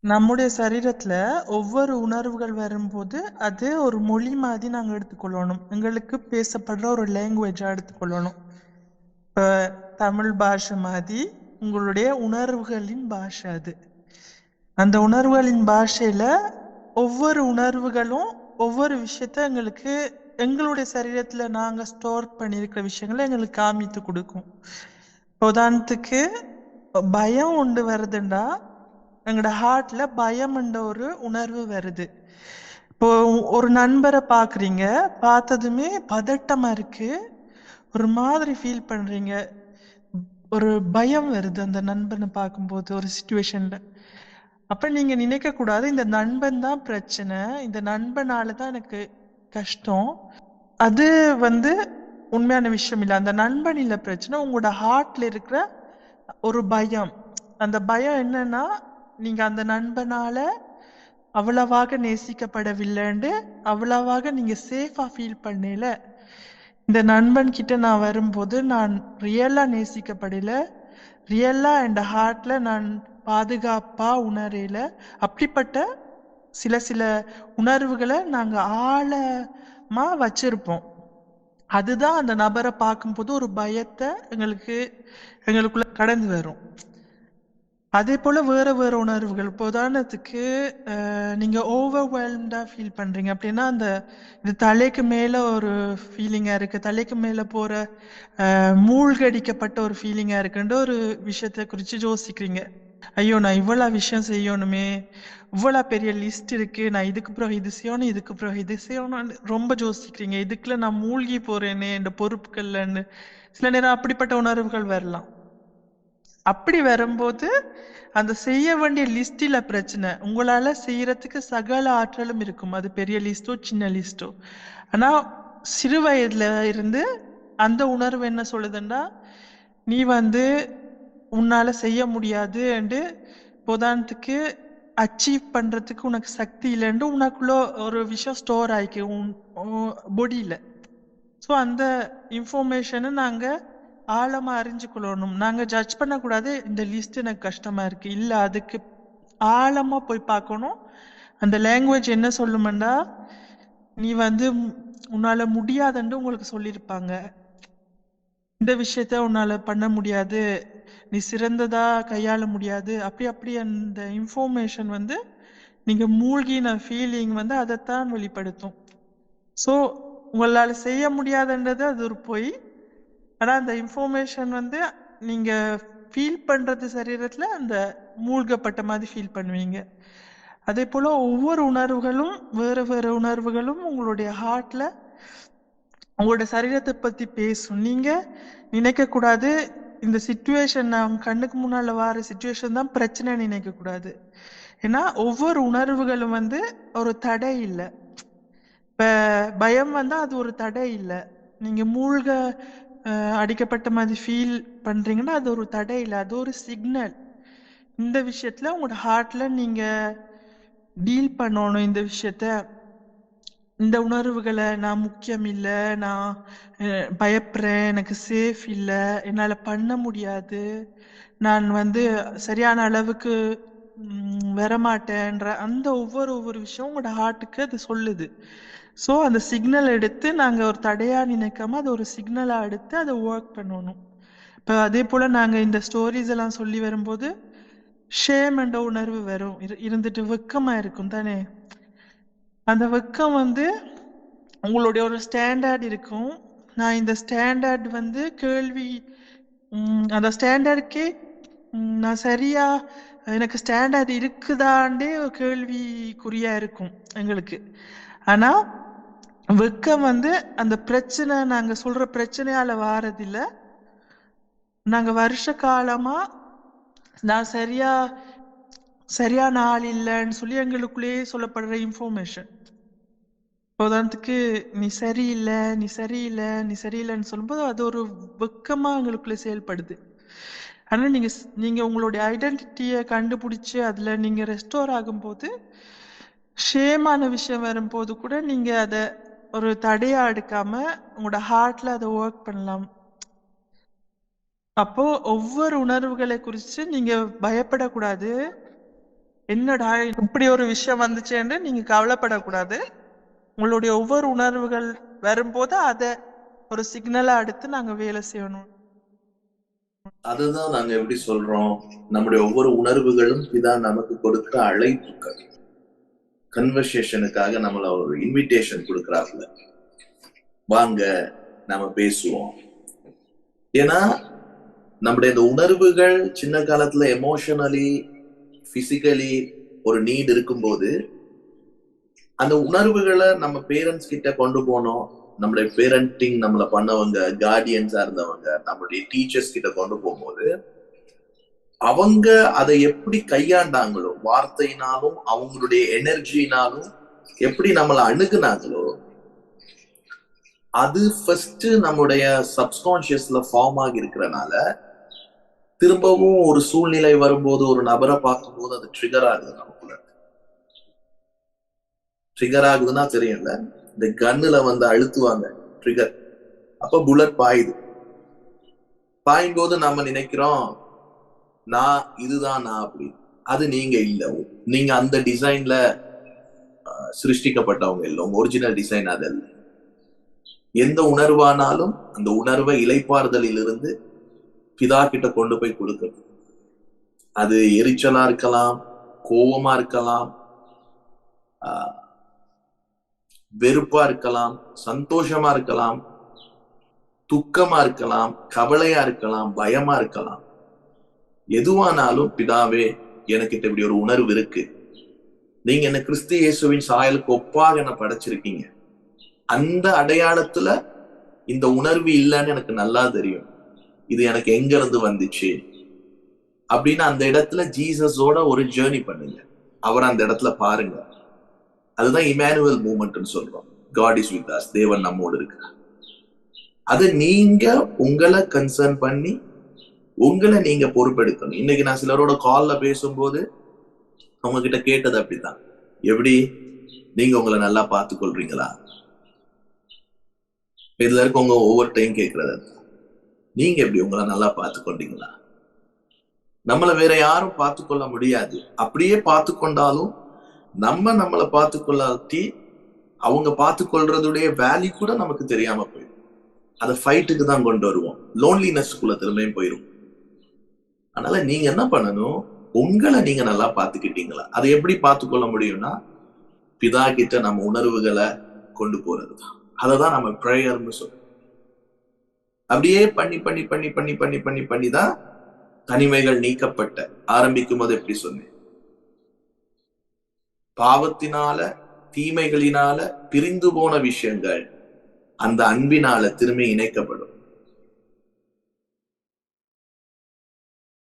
நம்முடைய சரீரத்துல ஒவ்வொரு உணர்வுகள் வரும்போது அது ஒரு மொழி மாதிரி நாங்க எடுத்துக்கொள்ளணும். எங்களுக்கு பேசப்படுற ஒரு லாங்குவேஜா எடுத்துக்கொள்ளணும். இப்ப தமிழ் பாஷை மாதிரி உங்களுடைய உணர்வுகளின் பாஷை அது. அந்த உணர்வுகளின் பாஷையில ஒவ்வொரு உணர்வுகளும் ஒவ்வொரு விஷயத்த எங்களுக்கு எங்களுடைய சரீரத்துல நாங்க ஸ்டோர் பண்ணியிருக்கிற விஷயங்களை எங்களுக்கு காமித்து கொடுக்கும். உதாரணத்துக்கு பயம் ஒன்று வருதுண்டா எங்களோட ஹார்ட்ல பயம்ன்ற ஒரு உணர்வு வருது. இப்போ ஒரு நண்பரை பாக்குறீங்க பார்த்ததுமே பதட்டமா இருக்கு. ஒரு மாதிரி ஃபீல் பண்றீங்க. ஒரு பயம் வருது அந்த நண்பனை பார்க்கும்போது ஒரு சுச்சுவேஷன்ல அப்ப நீங்க நினைக்க கூடாது இந்த நண்பன் தான் பிரச்சனை. இந்த நண்பனால தான் எனக்கு கஷ்டம். அது வந்து உண்மையான விஷயம் இல்லை. அந்த நண்பன் இல்லை பிரச்சனை உங்களோட ஹார்ட்ல இருக்கிற ஒரு பயம். அந்த பயம் என்னன்னா நீங்க அந்த நண்பனால அவ்வளவாக நேசிக்கப்படவில்லைன்னு அவ்வளவாக நீங்க சேஃபா ஃபீல் பண்ணல. இந்த நண்பன் கிட்ட நான் வரும்போது நான் ரியலா நேசிக்கப்படல. ரியலா என் ஹார்ட்ல நான் பாதுகாப்பா உணரல. அப்படிப்பட்ட சில சில உணர்வுகளை நாங்க ஆழமா வச்சிருப்போம். அதுதான் அந்த நபரை பார்க்கும்போது ஒரு பயத்தை எங்களுக்கு எங்களுக்குள்ள கடந்து வரும். அதே போல வேற வேற உணர்வுகள். இப்போ உதாரணத்துக்கு அஹ், நீங்க ஓவர்வெல்ம்டா ஃபீல் பண்றீங்க அப்படின்னா அந்த இது தலைக்கு மேல ஒரு ஃபீலிங்கா இருக்கு. தலைக்கு மேல போற மூழ்கடிக்கப்பட்ட ஒரு ஃபீலிங்கா இருக்குன்ற ஒரு விஷயத்தை குறிச்சு யோசிக்கிறீங்க. ஐயோ நான் இவ்வளவு விஷயம் செய்யணுமே. இவ்வளவு பெரிய லிஸ்ட் இருக்கு. நான் இதுக்கு பிறகு இது செய்யணும் இதுக்கு பிறகு இது செய்யணும்னு ரொம்ப யோசிக்கிறீங்க. இதுக்குள்ள நான் மூழ்கி போறேனே இந்த பொறுப்புகள்லன்னு. சில நேரம் அப்படிப்பட்ட உணர்வுகள் வரலாம். அப்படி வரும்போது அந்த செய்ய வேண்டிய லிஸ்டில பிரச்சனை. உங்களால செய்யறதுக்கு சகல ஆற்றலும் இருக்கும். அது பெரிய லிஸ்டோ சின்ன லிஸ்டோ. ஆனா சிறு வயதுல இருந்து அந்த உணர்வு என்ன சொல்லுதுன்னா நீ வந்து உன்னால செய்ய முடியாது என்று உதாரணத்துக்கு அச்சீவ் பண்றதுக்கு உனக்கு சக்தி இல்லைன்னு உனக்குள்ள ஒரு விஷயம் ஸ்டோர் ஆயிக்கு உன் பொடியில ஸோ அந்த இன்ஃபர்மேஷனை நாங்கள் ஆழமா அறிஞ்சுக்கொள்ளணும். நாங்க ஜட்ஜ் பண்ணக்கூடாது. இந்த லிஸ்ட் எனக்கு கஷ்டமா இருக்கு. இல்ல அதுக்கு ஆழமா போய் பார்க்கணும். அந்த லாங்குவேஜ் என்ன சொல்லுமெண்டா? நீ வந்து உன்னால முடியாதுன்னு உங்களுக்கு சொல்லியிருப்பாங்க இந்த விஷயத்த உன்னால பண்ண முடியாது. நீ சிறந்ததா கையாள முடியாது. அப்படி அப்படி அந்த இன்ஃபர்மேஷன் வந்து நீங்க மூழ்கின ஃபீலிங் வந்து அதைத்தான் வெளிப்படுத்தும். ஸோ உங்களால் செய்ய முடியாதுன்றது அது ஒரு பொய். ஆனா அந்த இன்ஃபர்மேஷன் வந்து நீங்க ஃபீல் பண்றது சரீரத்துல அந்த மூழ்கப்பட்ட மாதிரி ஃபீல் பண்ணுவீங்க. அதே போல ஒவ்வொரு உணர்வுகளும் வேறு வேறு உணர்வுகளும் உங்களுடைய ஹார்ட்ல உங்களோட சரீரத்தை பத்தி பேசும். நீங்க நினைக்க கூடாது இந்த சுச்சுவேஷன் நான் கண்ணுக்கு முன்னால வர சுச்சுவேஷன் தான் பிரச்சனை நினைக்க கூடாது ஏன்னா ஒவ்வொரு உணர்வுகளும் வந்து ஒரு தடை இல்லை. இப்போ பயம் வந்தால் அது ஒரு தடை இல்லை. நீங்க மூழ்க அடிக்கப்பட்ட மாதிரி ஃபீல் பண்றீங்கன்னா அது ஒரு தடை இல்லை. அது ஒரு சிக்னல் இந்த விஷயத்துல உங்களோட ஹார்ட்ல நீங்க டீல் பண்ணணும் இந்த விஷயத்த. இந்த உணர்வுகளை நான் முக்கியம் இல்லை நான் பயப்படுறேன் எனக்கு சேஃப் இல்லை என்னால் பண்ண முடியாது நான் வந்து சரியான அளவுக்கு வரமாட்டேன்ற அந்த ஒவ்வொரு ஒவ்வொரு விஷயம் உங்களோட ஹார்ட்டுக்கு அது சொல்லுது. ஸோ அந்த சிக்னல் எடுத்து நாங்கள் ஒரு தடையாக நினைக்காம அது ஒரு சிக்னலாக எடுத்து அதை ஒர்க் பண்ணணும். இப்போ அதே போல் நாங்கள் இந்த ஸ்டோரிஸ் எல்லாம் சொல்லி வரும்போது ஷேம் என்ற உணர்வு வரும். இரு- இருந்துட்டு வெக்கமாக இருக்கும் தானே? அந்த வெக்கம் வந்து உங்களுடைய ஒரு ஸ்டாண்டர்ட் இருக்கும். நான் இந்த ஸ்டாண்டர்ட் வந்து கேள்வி அந்த ஸ்டாண்டர்டுக்கே நான் சரியா எனக்கு ஸ்டாண்டர்ட் இருக்குதாண்டே ஒரு கேள்விக்குறியா இருக்கும் எங்களுக்கு. ஆனால் வெக்கம் வந்து அந்த பிரச்சனை நாங்க சொல்ற பிரச்சனையால வாரதில்ல. நாங்க வருஷ காலமா நான் சரியா சரியான ஆள் இல்லைன்னு சொல்லி எங்களுக்குள்ளேயே சொல்லப்படுற இன்ஃபர்மேஷன் உதாரணத்துக்கு நீ சரியில்லை நீ சரியில்லை நீ சரியில்லைன்னு சொல்லும்போது அது ஒரு வெக்கமா எங்களுக்குள்ள செயல்படுது. ஆனால் நீங்க நீங்க உங்களுடைய ஐடென்டிட்டியை கண்டுபிடிச்சு அதுல நீங்க ரெஸ்டோர் ஆகும்போது ஷேமான விஷயம் வரும்போது கூட நீங்க அதை ஒரு தடையா எடுக்காம உங்களோட ஹார்ட்ல அதை ஒர்க் பண்ணலாம். அப்போ ஒவ்வொரு உணர்வுகளை குறித்து நீங்க பயப்படக்கூடாது. என்னடா இப்படி ஒரு விஷயம் வந்துச்சேன்னு நீங்க கவலைப்படக்கூடாது. உங்களுடைய ஒவ்வொரு உணர்வுகள் வரும்போது அதை ஒரு சிக்னலா எடுத்து நாங்க வேலை செய்யணும். அதுதான் நாங்க எப்படி சொல்றோம்? நம்முடைய ஒவ்வொரு உணர்வுகளும் இதான் நமக்கு கொடுத்த அழைப்புகள். கன்வர்சேஷனுக்காக நம்மள ஒரு இன்விடேஷன் கொடுக்குறாப்புல. வாங்க நம்ம பேசுவோம். ஏன்னா நம்முடைய இந்த உணர்வுகள் சின்ன காலத்துல எமோஷனலி பிசிக்கலி ஒரு நீட் இருக்கும்போது அந்த உணர்வுகளை நம்ம பேரண்ட்ஸ் கிட்ட கொண்டு போனோம். நம்மளுடைய பேரண்டிங் நம்மளை பண்ணவங்க கார்டியன்ஸா இருந்தவங்க நம்மளுடைய டீச்சர்ஸ் கிட்ட கொண்டு போகும்போது அவங்க அதை எப்படி கையாண்டாங்களோ வார்த்தையினாலும் அவங்களுடைய எனர்ஜினாலும் எப்படி நம்மளை அணுகுனாங்களோ அது ஃபர்ஸ்ட் நம்முடைய சப்கான்சியஸ்ல ஃபார்ம் ஆகி இருக்கிறனால திரும்பவும் ஒரு சூழ்நிலை வரும்போது ஒரு நபரை பார்க்கும்போது அது ட்ரிகர் ஆகுது நமக்குள்ள. ட்ரிகர் ஆகுதுன்னா தெரியல இந்த கன்னுல வந்து அழுத்துவாங்க ட்ரிகர் அப்ப புல்லட் பாயுது. பாயும் போது நம்ம நினைக்கிறோம் நான் இதுதான் நான் அப்படி. அது நீங்க இல்ல. நீங்க அந்த டிசைன்ல சிருஷ்டிக்கப்பட்டவங்க இல்லை. உங்க ஒரிஜினல் டிசைன் அது அல்ல. எந்த உணர்வானாலும் அந்த உணர்வை இலைப்பாறுதலிலிருந்து பிதா கிட்ட கொண்டு போய் கொடுக்கணும். அது எரிச்சலா இருக்கலாம் கோபமா இருக்கலாம் வெறுப்பா இருக்கலாம் சந்தோஷமா இருக்கலாம் துக்கமா இருக்கலாம் கவலையா இருக்கலாம் பயமா இருக்கலாம். எதுவானாலும் பிதாவே எனக்கிட்ட இப்படி ஒரு உணர்வு இருக்கு. நீங்க என்ன கிறிஸ்து இயேசுவின் சாயலுக்கு ஒப்பாக என்ன படைச்சிருக்கீங்க. அந்த அடையாளத்துல இந்த உணர்வு இல்லைன்னு எனக்கு நல்லா தெரியும். இது எனக்கு எங்க இருந்து வந்துச்சு? அப்படின்னு அந்த இடத்துல ஜீசஸோட ஒரு ஜேர்னி பண்ணுங்க. அவர் அந்த இடத்துல பாருங்க. அதுதான் இமானுவல் மூமெண்ட்னு சொல்றோம். காட் இஸ் வித் அஸ் தேவன் நம்மோடு இருக்கிறார். அது நீங்க உங்களை கன்சர்ன் பண்ணி உங்களை நீங்க பொறுப்பெடுக்கணும். இன்னைக்கு நான் சிலரோட கால்ல பேசும்போது அவங்க கிட்ட கேட்டது அப்படித்தான். எப்படி? நீங்க உங்களை நல்லா பார்த்து கொள்றீங்களா இதுல இருக்கவங்க ஒவ்வொரு டைம் கேட்கறது நீங்க எப்படி உங்களை நல்லா பார்த்து கொண்டீங்களா நம்மள வேற யாரும் பார்த்து கொள்ள முடியாது. அப்படியே பார்த்து கொண்டாலும் நம்ம நம்மளை பார்த்து கொள்ளாட்டி அவங்க பார்த்து கொள்றதுடைய வேல்யூ கூட நமக்கு தெரியாம போயிடும். அதை ஃபைட்டுக்கு தான் கொண்டு வருவோம். லோன்லினஸ்க்குள்ள திரும்பியும் போயிடும் அதனால நீங்க என்ன பண்ணணும்? உங்களை நீங்க நல்லா பாத்துக்கிட்டீங்களா அதை எப்படி பார்த்து கொள்ள முடியும்னா பிதா கிட்ட நம்ம உணர்வுகளை கொண்டு போறது தான் அதை தான் நம்ம ப்ரேயர்னு சொல்றோம். அப்படியே பண்ணி பண்ணி பண்ணி பண்ணி பண்ணி பண்ணி பண்ணி தான் தனிமைகள் நீக்கப்பட்ட ஆரம்பிக்கும் போது எப்படி சொன்னேன்? பாவத்தினால தீமைகளினால பிரிந்து போன விஷயங்கள் அந்த அன்பினால திரும்பி இணைக்கப்படும்.